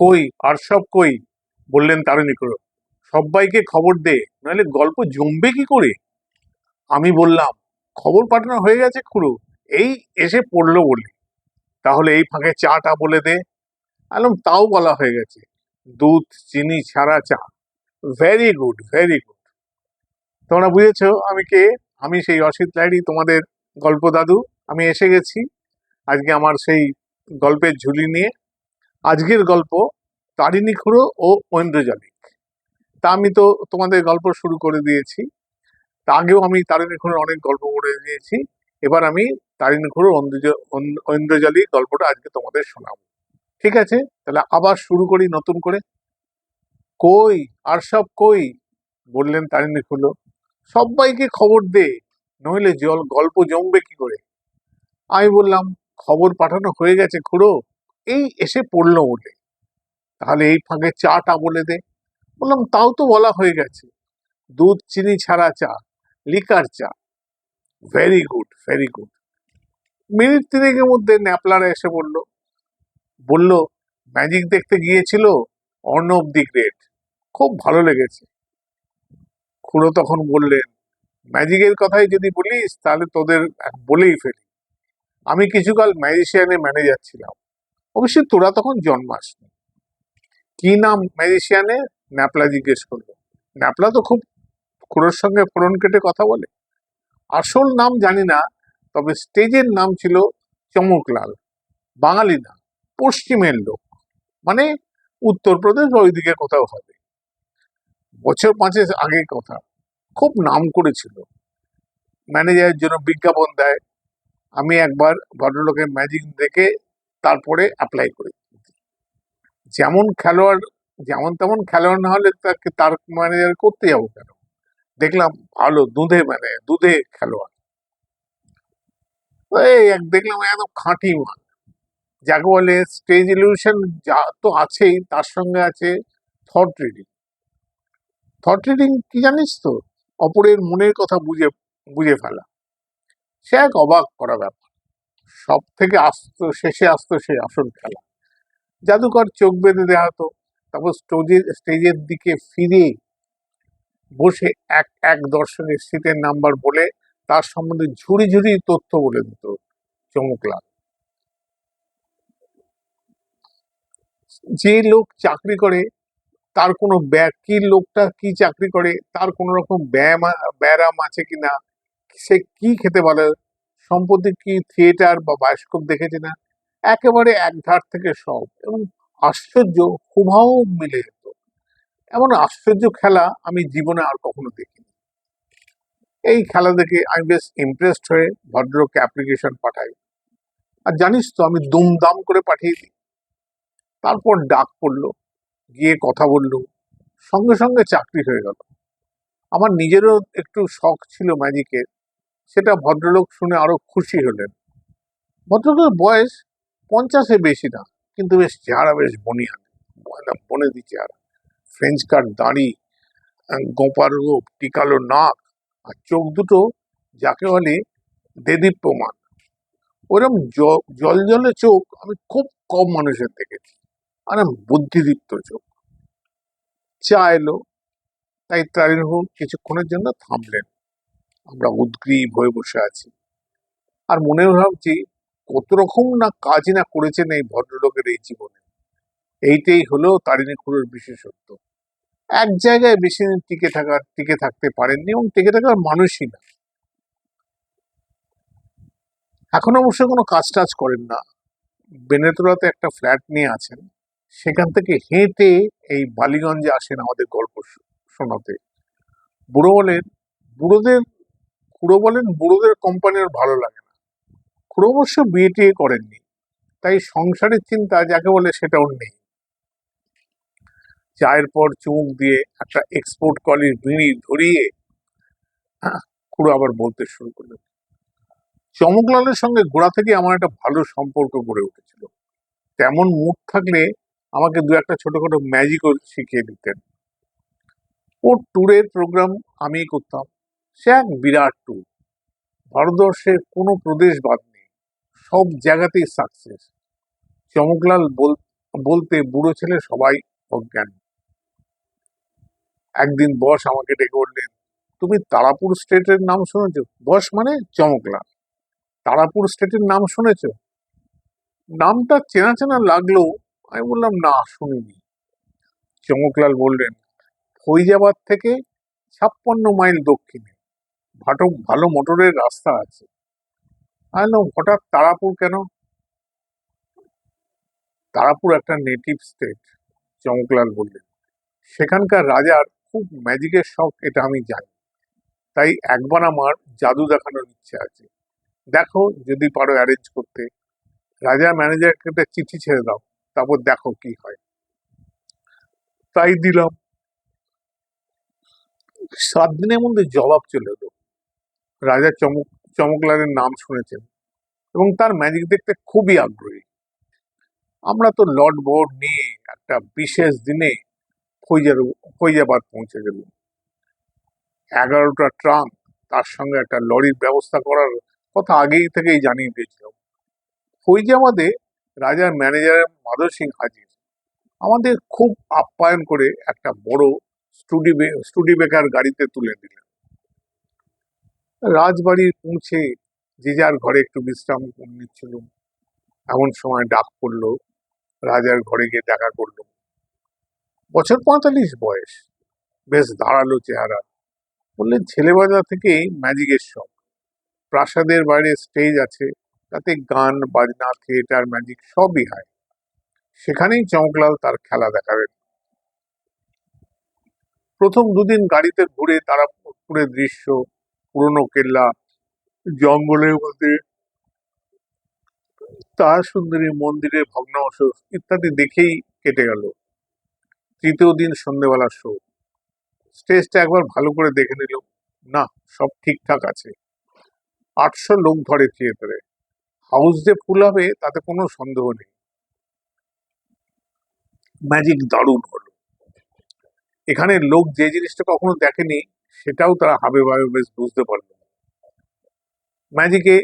কই, আর সব কই? বললেন তারিণী খুড়ো সবাইকে খবর দে নাহলে গল্প জমবে কি করে? আমি বললাম, খবর পাঠানো হয়ে গেছে খুড়ো, এই এসে পড়ল বলি। তাহলে এই ফাঁকে চাটা বলে দে। আলম তাও বলা হয়ে গেছে। দুধ, চিনি ছাড়া চা। ভেরি গুড ভেরি গুড তোমরা বুঝেছ আমি কে? আমি সেই অসিত লাইডি তোমাদের গল্প দাদু আমি এসে গেছি। আজকে আমার সেই গল্পের ঝুলি নিয়ে আজকের গল্প তারিণী খুঁড়ো ও ঐন্দ্রজালিক তা আমি তো তোমাদের গল্প শুরু করে দিয়েছি। তা আগেও আমি তারিণী খুঁড়োর অনেক গল্প করে দিয়েছি। এবার আমি তারিণী খুঁড়ো ঐন্দ্রজালিক গল্পটা আজকে তোমাদের শোনাবো। ঠিক আছে? তাহলে আবার শুরু করি নতুন করে। কই? আর সব কই? বললেন তারিণী খুঁড়ো। সবাইকে খবর দে, নইলে জল, গল্প জমবে কি করে? আমি বললাম, খবর পাঠানো হয়ে গেছে খুড়ো। এই এসে পড়ল বলে তাহলে এই ফাঁকে চাটা বলে দে। বললাম, তাও তো বলা হয়ে গেছে। দুধ, চিনি ছাড়া চা, লিকার চা। Very good very good minute তিনেকের মধ্যে ন্যাপলারা এসে বলল বলল, ম্যাজিক দেখতে গিয়েছিল? Arnab the great. খুব ভালো লেগেছে। খুড়ো তখন বললেন, ম্যাজিকের কথাই যদি বলিস, তাহলে তোদের বলেই ফেলি। আমি কিছুকাল ম্যাজিশিয়ানের ম্যানেজার ছিলাম। অবশ্যই তোরা তখন জন্মাসনি। কি নাম ম্যাজিশিয়ানের ন্যাপলা জিজ্ঞেস করল। ন্যাপলা তো খুব খুড়োর সঙ্গে ফোরন কেটে কথা বলে। আসল নাম জানি না, তবে স্টেজের নাম ছিল চমকলাল, বাঙালি না পশ্চিমের লোক। মানে উত্তরপ্রদেশ বা ওইদিকে কোথাও হবে। বছর পাঁচের আগের কথা, খুব নাম করেছিল। ম্যানেজারের জন্য বিজ্ঞাপন দেয়। আমি একবার ভদ্রলোকের ম্যাজিক দেখে তারপরে অ্যাপ্লাই করি। যেমন খেলোয়াড়, যেমন তেমন খেলোয়াড় না হলে তাকে তার ম্যানেজার করতে যাব কেন? দেখলাম ভালো দুধে মানে দুধে খেলোয়াড়। এই দেখলাম একদম খাঁটি মাল। যাকে বলে স্টেজ ইলিউশন যা তো আছেই, তার সঙ্গে আছে থট রিডিং থট রিডিং কি জানিস তো? অপরের মনের কথা বুঝে বুঝে ফেলা। সে এক অবাক করা ব্যাপার। সব থেকে আসতো, শেষে আসতো সেই আসল খেলা। জাদুকর চোখ বেঁধে দেওয়া হতো তারপর স্টেজের স্টেজের দিকে ফিরে বসে এক এক দর্শকের সিটের নাম্বার বলে তার সম্বন্ধে ঝুড়ি ঝুড়ি তথ্য বলে দিত চমকলাল যে লোক চাকরি করে, তার কোনো কি লোকটা কি চাকরি করে, তার কোনো রকম ব্যায়াম ব্যায়াম আছে কিনা, সে কি খেতে পারে? সম্প্রতি কি থিয়েটার বা বায়োস্কোপ দেখেছি না? একেবারে এক ধার থেকে সব এবং আশ্চর্য হুভাও মিলে যেত। এমন আশ্চর্য খেলা আমি জীবনে আর কখনো দেখিনি। এই খেলা দেখে আমি বেশ ইমপ্রেসড হয়ে ভদ্রলোককে অ্যাপ্লিকেশন পাঠাই। আর জানিস তো, আমি দুমদাম করে পাঠিয়ে দিই। তারপর ডাক পড়ল, গিয়ে কথা বলল, সঙ্গে সঙ্গে চাকরি হয়ে গেল। আমার নিজেরও একটু শখ ছিল ম্যাজিকের সেটা ভদ্রলোক শুনে আরও খুশি হলেন। ভদ্রলোকের বয়স পঞ্চাশে বেশি না, কিন্তু বেশ চেহারা, বেশ বনিয়ান বনেদি চেহারা ফ্রেঞ্চ কাট দাড়ি গোপার রূপ, টিকালো নাক আর চোখ দুটো যাকে বলে দেদীপ্যমান ওরকম জ- জলজলে চোখ আমি খুব কম মানুষের দেখেছি, আর বুদ্ধিদীপ্ত চোখ। চা এলো, তাই তারিণীবাবু কিছুক্ষণের জন্য থামলেন। আমরা উদ্গ্রীব হয়ে বসে আছি। আর মনে ভাবছি কত রকম না কাজ না করেছেন এই ভদ্রলোকের এই জীবনে। এইটাই হলো তারিণী খুঁড়োর বিশেষত্ব। এক জায়গায় বেশি দিন টিকে থাকার টিকে থাকতে পারেননি এবং টিকে থাকার মানুষই না। এখন অবশ্য কোনো কাজ টাজ করেন না। বেনেতরাতে একটা ফ্ল্যাট নিয়ে আছেন। সেখান থেকে হেঁটে এই বালিগঞ্জে আসেন আমাদের গল্প শোনাতে। বুড়ো বলেন, বুড়োদের খুড়ো বলেন, বুড়োদের কোম্পানির ভালো লাগে না। খুড়ো অবশ্য বিয়ে টিয়ে করেননি, তাই সংসারের চিন্তা যাকে বলে সেটাও নেই। চায়ের পর চুমুক দিয়ে একটা এক্সপোর্ট কলির বিড়ি ধরিয়ে, খুড়ো আবার বলতে শুরু করলেন। চমকলালের সঙ্গে গোড়া থেকে আমার একটা ভালো সম্পর্ক গড়ে উঠেছিল। তেমন মুড থাকলে আমাকে দু একটা ছোটখাটো ম্যাজিকও শিখিয়ে দিতেন। ওর ট্যুরের প্রোগ্রাম আমিই করতাম। সে এক বিরাট ট্যুর ভারতবর্ষের কোনো প্রদেশ বাদ নেই। সব জায়গাতেই সাকসেস চমকলাল বলতে বুড়ো ছেলে সবাই অজ্ঞান। একদিন বস আমাকে ডেকে বললেন, তুমি তারাপুর স্টেটের নাম শুনেছ? বস মানে চমকলাল। তারাপুর স্টেটের নাম শুনেছ? নামটা চেনা চেনা লাগল আমি বললাম, না, শুনিনি। চমকলাল বললেন, ফৈজাবাদ থেকে ছাপ্পান্ন মাইল দক্ষিণে। ভাটো, ভালো মোটরের রাস্তা আছে। হঠাৎ তারাপুর কেন? তারাপুর একটা নেটিভ স্টেট চমকলাল বললেন সেখানকার রাজার খুব ম্যাজিকের শখ, এটা আমি জানি। তাই একবার আমার জাদু দেখানোর ইচ্ছে আছে। দেখো যদি পারো অ্যারেঞ্জ করতে। রাজা ম্যানেজারকে একটা চিঠি ছেড়ে দাও, তারপর দেখো কি হয়। তাই দিলাম। সাত দিনের মধ্যে জবাব চলে এলো। রাজা চমক, চমকলালের নাম শুনেছেন এবং তার ম্যাজিক দেখতে খুবই আগ্রহী। আমরা তো লর্ড বোর্ড নিয়ে একটা বিশেষ দিনে ফৈজার ফৈজাবাদ পৌঁছে গেল। এগারোটা ট্রাম, তার সঙ্গে একটা লরির ব্যবস্থা করার কথা আগেই থেকেই জানিয়ে দিয়েছিলাম। ফৈজাবাদে রাজার ম্যানেজার মাধব সিং হাজির। আমাদের খুব আপ্যায়ন করে একটা বড় স্টুডি স্টুডি বেকার গাড়িতে তুলে দিলেন। রাজবাড়ি পৌঁছে যে যার ঘরে একটু বিশ্রাম নিচ্ছিল এমন সময় ডাক পড়ল, রাজার ঘরে গিয়ে দেখা করল। বছর পঁয়তাল্লিশ বয়স, বেশ দাঁড়াল চেহারা। বললেন ছেলেবেলা থেকেই ম্যাজিকের শখ। প্রাসাদের বাইরে স্টেজ আছে, তাতে গান, বাজনা থিয়েটার ম্যাজিক সবই হয়। সেখানেই চমকলাল তার খেলা দেখাবেন। প্রথম দুদিন গাড়িতে ঘুরে তারা পুকুরের দৃশ্য পুরনো কেল্লা, জঙ্গলের মধ্যে তার সুন্দরী মন্দিরের ভগ্নাংশ ইত্যাদি দেখেই কেটে গেল। তৃতীয় দিন সন্ধ্যেবেলা শো স্টেজটা একবার ভালো করে দেখে নিল, না, সব ঠিকঠাক আছে। আটশো লোক ধরে থিয়েটারে। হাউস যে ফুল হবে, তাতে কোনো সন্দেহ নেই। ম্যাজিক দারুণ হলো। এখানে লোক যে জিনিসটা কখনো দেখেনি সেটাও তারা হাবে ভাবে বেশ বুঝতে পারল ম্যাজিকে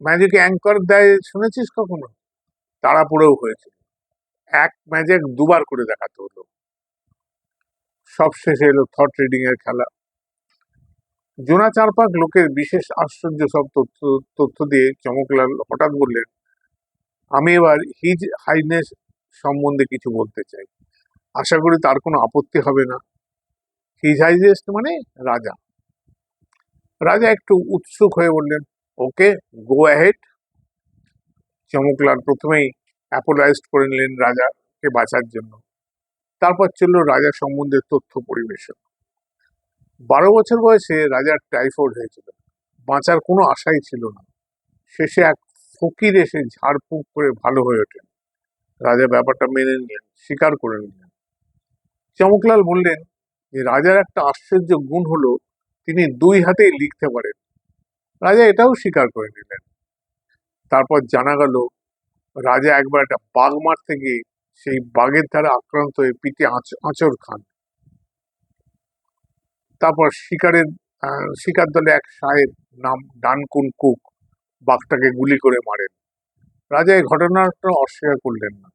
ম্যাজিকে অ্যাঙ্কর দেয়, শুনেছিস কখনো? তারা পড়েও হয়েছিল এক ম্যাজিক দুবার করে দেখাতে হলো। সব শেষে এলো থট রিডিং এর খেলা। জোনা চারপাক লোকের বিশেষ আশ্চর্য সব তথ্য তথ্য দিয়ে চমকলাল হঠাৎ বললেন, আমি এবার হিজ হাইনেস সম্বন্ধে কিছু বলতে চাই। আশা করি তার কোনো আপত্তি হবে না। হিজ হাইনেস মানে রাজা। রাজা একটু উৎসুক হয়ে বললেন, ওকে গো অ্যাহেড চমকলাল প্রথমেই অ্যাপোলাইজড করে নিলেন রাজাকে বাঁচার জন্য। তারপর চলল রাজা সম্বন্ধে তথ্য পরিবেশন। বারো বছর বয়সে রাজার টাইফয়েড হয়েছিল। বাঁচার কোনো আশাই ছিল না। শেষে এক ফকির এসে ঝাড়ফুঁক করে ভালো হয়ে ওঠেন রাজা ব্যাপারটা মেনে নিলেন, স্বীকার করে নিলেন। চমকলাল বললেন রাজার একটা আশ্চর্য গুণ হলো, তিনি দুই হাতেই লিখতে পারেন। রাজা এটাও স্বীকার করে নিলেন। তারপর জানা গেল, রাজা একবার একটা বাঘ মারতে গিয়ে সেই বাঘের দ্বারা আক্রান্ত হয়ে পিঠে আঁচ- আঁচড় খান। তারপর শিকারের শিকার দলে এক সাহেব নাম ডানকুন কুক বাঘটাকে গুলি করে মারেন। রাজা এই ঘটনাটা অস্বীকার করলেন না।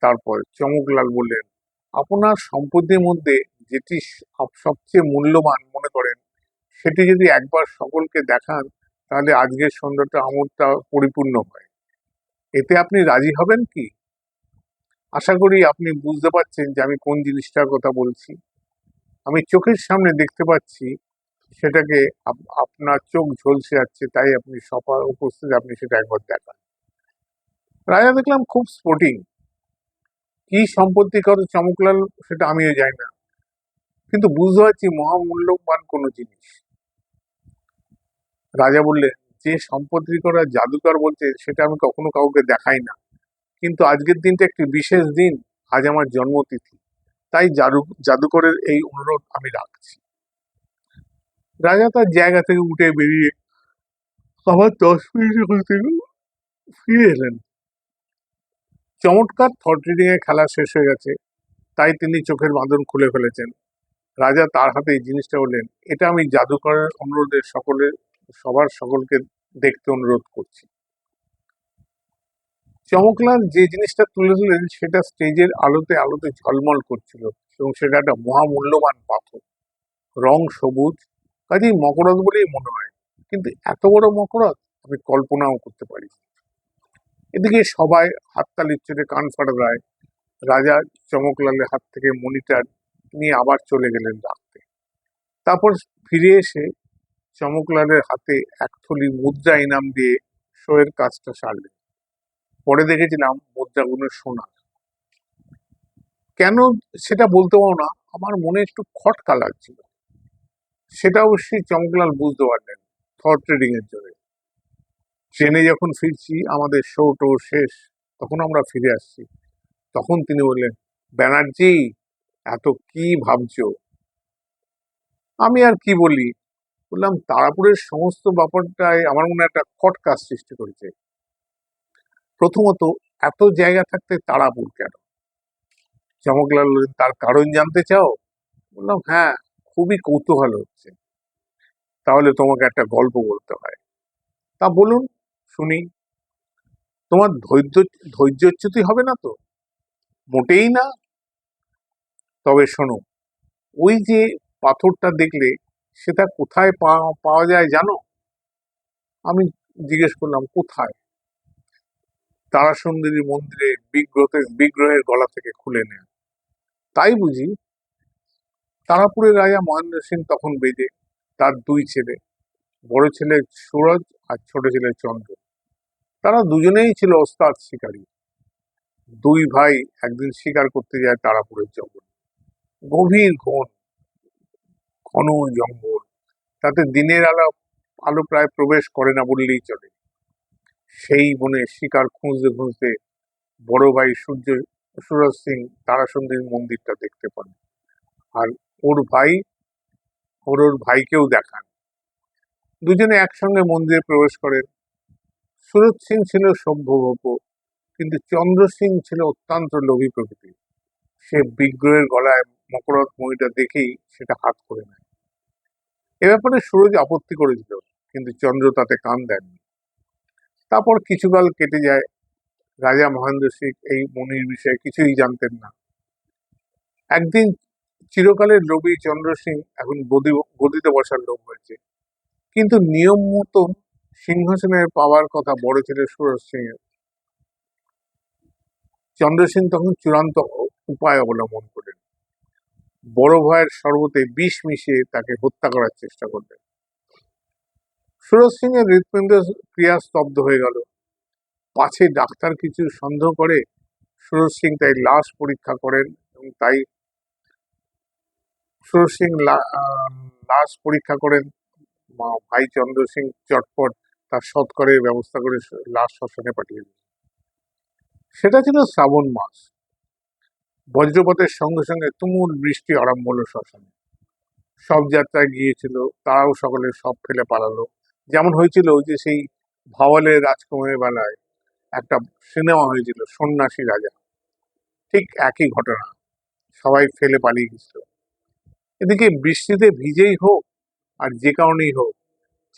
তারপর চমকলাল বললেন, আপনার সম্পত্তির মধ্যে যেটি সব- সবচেয়ে মূল্যবান মনে করেন, সেটি যদি একবার সকলকে দেখান, তাহলে আজকের সন্ধ্যাটা আমোদটা পরিপূর্ণ হয়। এতে আপনি রাজি হবেন কি? আশা করি আপনি বুঝতে পারছেন যে আমি কোন জিনিসটার কথা বলছি। আমি চোখের সামনে দেখতে পাচ্ছি, সেটাকে আপ- আপনার চোখ ঝলসে যাচ্ছে, তাই আপনি সবার উপস্থিত, আপনি সেটা একবার দেখান। রাজা দেখলাম খুব স্পোর্টিং কি সম্পত্তি কারও চমকলাল, সেটা আমিও জানি না। কিন্তু বুঝতে পারছি মহামূল্যবান কোনো জিনিস। রাজা বললেন, যে সম্পত্তি করা জাদুকর বলছে, সেটা আমি কখনো কাউকে দেখাই না। কিন্তু আজকের দিনটা একটি বিশেষ দিন। আজ আমার জন্মতিথি। তাই জাদু জাদুকরের এই অনুরোধ আমি রাখছি। রাজা তার জায়গা থেকে উঠে বেরিয়ে আবার দশ মধ্যে ফিরে এলেন। চমৎকার থট রিডিং এর খেলা শেষ হয়ে গেছে। তাই তিনি চোখের বাঁধন খুলে ফেলেছেন। রাজা তার হাতে এই জিনিসটা বললেন, এটা আমি জাদুকরের অনুরোধে সকলে, সবার সকলকে দেখতে অনুরোধ করছি। চমকলাল যে জিনিসটা তুলে ধরলেন, সেটা স্টেজের আলোতে আলোতে ঝলমল করছিল এবং সেটা একটা মহামূল্যবান পাথর। রং সবুজ, কাজেই মকরদ বলেই মনে হয়। কিন্তু এত বড় মকরদ, আমি কল্পনাও করতে পারি এদিকে সবাই হাততালির চোটে কান ফাটা দেয় রাজা চমকলালের হাত থেকে মনিটার নিয়ে আবার চলে গেলেন রাখতে তারপর ফিরে এসে চমকলালের হাতে এক থলি মুদ্রা ইনাম দিয়ে শোয়ের কাজটা সারলেন। পরে দেখেছিলাম মুদ্রাগুলো সোনা কেন সেটা বলতে পারো না, আমার মনে একটু খটকা লাগছিল। সেটা অবশ্যই চমকলাল বুঝতে পারলেন থর ট্রেডিং এর জন্য ট্রেনে যখন ফিরছি, আমাদের শো টো শেষ, তখন আমরা ফিরে আসছি। তখন তিনি বললেন, ব্যানার্জি এত কি ভাবছ? আমি আর কি বলি? বললাম, তারাপুরের সমস্ত ব্যাপারটাই আমার মনে একটা খটকা সৃষ্টি করেছে। প্রথমত, এত জায়গা থাকতে তারাপুর কেন? চমকলাল তার কারণ জানতে চাও? বললাম হ্যাঁ খুবই কৌতূহল হচ্ছে। তাহলে তোমাকে একটা গল্প বলতে হয়। তা বলুন, শুনি। তোমার ধৈর্য, ধৈর্যচ্যুতি হবে না তো? মোটেই না। তবে শোনো, ওই যে পাথরটা দেখলে সেটা কোথায় পাওয়া যায় জানো? আমি জিজ্ঞেস করলাম, কোথায়? তারাসুন্দরী মন্দিরে বিগ্রহে বিগ্রহের গলা থেকে খুলে নেয় তাই বুঝি তারাপুরের রাজা মহেন্দ্র সিং তখন বেজে তার দুই ছেলে, বড় ছেলে সুরজ আর ছোট ছেলে চন্দ্র। তারা দুজনেই ছিল ওস্তাদ শিকারী। দুই ভাই একদিন শিকার করতে যায় তারাপুরের জঙ্গল। গভীর ঘন ঘন জঙ্গল। তাতে দিনের আলো আলো প্রায় প্রবেশ করে না বললেই চলে। সেই বনে শিকার খুঁজতে খুঁজতে বড় ভাই সূর্য, সুরজ সিং তারাসুন্দরী মন্দিরটা দেখতে পান। আর ওর ভাই, ওর ওর ভাইকেও দেখান। দুজনে একসঙ্গে মন্দিরে প্রবেশ করেন। সুরজ সিং ছিল সভ্যভব্য কিন্তু চন্দ্র সিং ছিল অত্যন্ত লোভী প্রকৃতি সে বিগ্রহের গলায় মকরত মণিটা দেখেই সেটা হাত করে নেয়। এ ব্যাপারে সুরজ আপত্তি করেছিল, কিন্তু চন্দ্র তাতে কান দেননি। তারপর কিছুকাল কেটে যায়। রাজা মহেন্দ্র সিং এই মনির বিষয়ে কিছুই জানতেন না। একদিন চিরকালের লোভী চন্দ্র সিং এখন গদি, গদিতে বসার লোভ হয়েছে। কিন্তু নিয়ম মতন সিংহাসনের পাওয়ার কথা বড় ছেলে সুরজ সিং এর চন্দ্র সিং তখন চূড়ান্ত উপায় অবলম্বন করেন। বড় ভাইয়ের শরবতে বিষ মিশিয়ে তাকে হত্যা করার চেষ্টা করলেন সুরজ সিং এর হৃৎপিণ্ড ক্রিয়া স্তব্ধ হয়ে গেল। পাছে ডাক্তার কিছু সন্দেহ করে সুরজ সিং তাই লাশ পরীক্ষা করেন এবং তাই সুরজ সিং লাশ পরীক্ষা করেন। ভাই চন্দ্র সিং চটপট তার সৎকরের ব্যবস্থা করে লাশ শ্মশানে পাঠিয়ে দিল সেটা ছিল শ্রাবণ মাস। বজ্রপাতের সঙ্গে সঙ্গে তুমুল বৃষ্টি আরম্ভ হলো শ্মশানে সব যাত্রায় গিয়েছিল, তারাও সকলে সব ফেলে পালালো। যেমন হয়েছিল যে সেই ভাওয়ালের রাজকুমারের বেলায় একটা সিনেমা হয়েছিল, সন্ন্যাসী রাজা। ঠিক একই ঘটনা, সবাই ফেলে পালিয়ে গেছিল এদিকে বৃষ্টিতে ভিজেই হোক আর যে কারণেই হোক,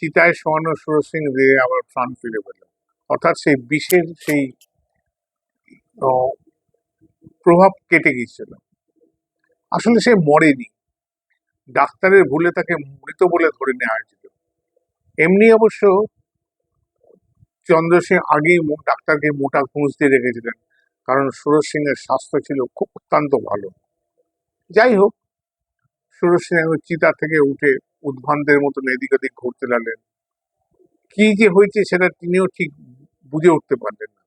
চিতায় শোয়ানো সুরজ সিং দিয়ে আবার প্রাণ ফিরে পেল। অর্থাৎ সেই বিষের সেই প্রভাব কেটে গিয়েছিল। আসলে সে মরেনি। ডাক্তারের ভুলে তাকে মৃত বলে ধরে নেওয়া হয়েছিল। এমনি অবশ্য চন্দ্র সিং আগেই ডাক্তারকে মোটা ঘুষ দিয়ে রেখেছিলেন। কারণ সুরজ সিং এর স্বাস্থ্য ছিল খুব অত্যন্ত ভালো। যাই হোক, সুরজ সিং চিতা থেকে উঠে উদ্ভ্রান্তের মতন এদিক ওদিক ঘুরতে লাগলেন। কি যে হয়েছে সেটা তিনিও ঠিক বুঝে উঠতে পারলেন না।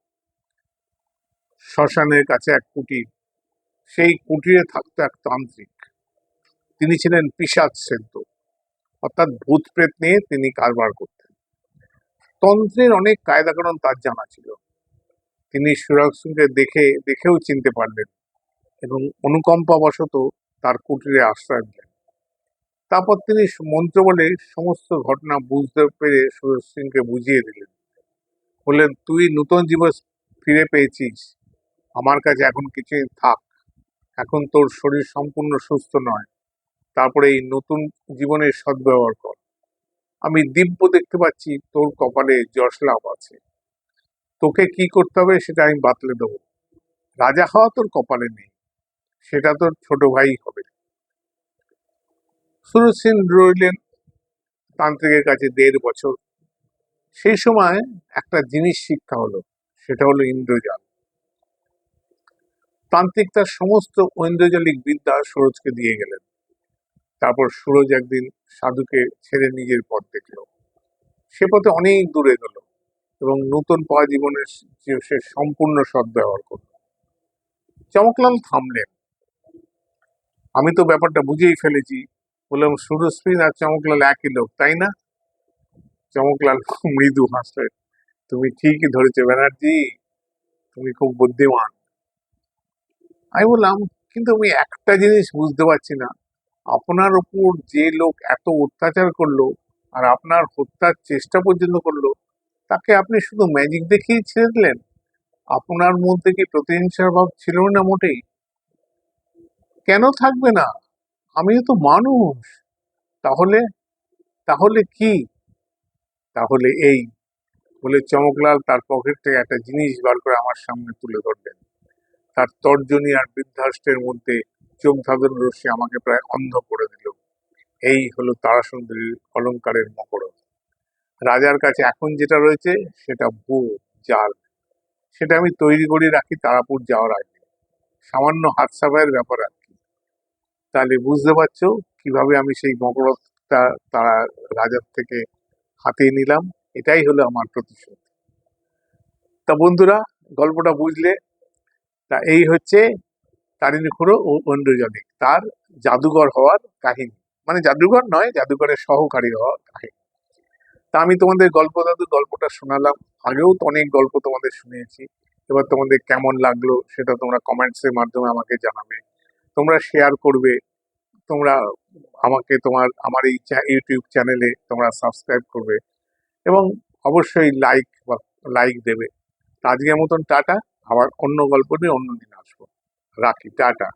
শ্মশানের কাছে এক কুটির। সেই কুটিরে থাকতো এক তান্ত্রিক। তিনি ছিলেন পিসাদ সেদ্ধ অর্থাৎ ভূত প্রেত নিয়ে তিনি কারবার করতেন। তন্ত্রের অনেক কায়দা কারণ তার জানা ছিল। তিনি সুরাগ সিংকে দেখে, দেখেও চিনতে পারলেন এবং অনুকম্পাবশত তার কুটিরে আশ্রয় দিলেন তারপর তিনি মন্ত্র বলে সমস্ত ঘটনা বুঝতে পেরে সুরজ সিংকে বুঝিয়ে দিলেন। বললেন, তুই নতুন জীবন ফিরে পেয়েছিস। আমার কাছে এখন কিছুই থাক। এখন তোর শরীর সম্পূর্ণ সুস্থ নয়। তারপরে এই নতুন জীবনের সদ্ব্যবহার কর। আমি দিব্য দেখতে পাচ্ছি তোর কপালে যশ আছে। তোকে কি করতে হবে সেটা আমি বাতলে দেবো। রাজা হওয়া তোর কপালে নেই। সেটা তোর ছোট ভাই হবে। সুরজ সিং রইলেন তান্ত্রিকের কাছে দেড় বছর। সেই সময় একটা জিনিস শিক্ষা হলো, সেটা হলো ইন্দ্রজাল। তান্ত্রিক তার সমস্ত ঐন্দ্রজালিক বিদ্যা সুরজকে দিয়ে গেলেন। তারপর সুরজ একদিন সাধুকে ছেড়ে নিজের পথ দেখল। সে পথে অনেক দূরে গেল এবং নতুন পাওয়া জীবনের সে সম্পূর্ণ সদ্ব্যবহার করল। চমকলাল থামলেন। আমি তো ব্যাপারটা বুঝেই ফেলেছি। বললাম সুরস্মিন আর চমকলাল একই লোক, তাই না? চমকলাল মৃদু হাসলেন। তুমি ঠিকই ধরেছো ব্যানার্জি। তুমি খুব বুদ্ধিমান। আমি বললাম, কিন্তু আমি একটা জিনিস বুঝতে পারছি না। আপনার উপর যে লোক এত অত্যাচার করল আর আপনার হত্যার চেষ্টা পর্যন্ত করল, তাকে আপনি শুধু ম্যাজিক দেখিয়ে ছেড়ে দিলেন? আপনার মধ্যে কি প্রতিহিংসার ভাব ছিল না মোটেই? কেন থাকবে না? আমিও তো মানুষ। তাহলে তাহলে কি? তাহলে এই। বলে চমকলাল তার পকেট থেকে একটা জিনিস বার করে আমার সামনে তুলে ধরলেন। তার তর্জনী আর বৃদ্ধাষ্টের মধ্যে চোখ রশ্মি আমাকে প্রায় অন্ধ করে দিল। এই হলো তারাসুন্দরীর অলঙ্কারের মকরণ রাজার কাছে এখন যেটা রয়েছে, সেটা বউ জাল। সেটা আমি তৈরি করে রাখি তারাপুর যাওয়ার আগে। সামান্য হাত সাফাইয়ের ব্যাপার আর কি। তাহলে বুঝতে পারছ কীভাবে আমি সেই মকরতা তারা, রাজার থেকে হাতিয়ে নিলাম? এটাই হলো আমার প্রতিশোধ। তা বন্ধুরা, গল্পটা বুঝলে তা এই হচ্ছে তারিণী খুঁড়ো ও ঐন্দ্রজলিক তার জাদুঘর হওয়ার কাহিনী। মানে জাদুঘর নয়, জাদুঘরের সহকারী হওয়ার কাহিনী। তা আমি তোমাদের গল্প দাদু, গল্পটা শোনালাম। আগেও তো অনেক গল্প তোমাদের শুনিয়েছি। এবার তোমাদের কেমন লাগল সেটা তোমরা কমেন্টসের মাধ্যমে আমাকে জানাবে। তোমরা শেয়ার করবে। তোমরা আমাকে তোমার, আমার এই ইউটিউব চ্যানেলে তোমরা সাবস্ক্রাইব করবে। এবং অবশ্যই লাইক বা লাইক দেবে। আজকের মতন টাটা। আবার অন্য গল্প নিয়ে অন্য দিন আসব। রাখি টাটা।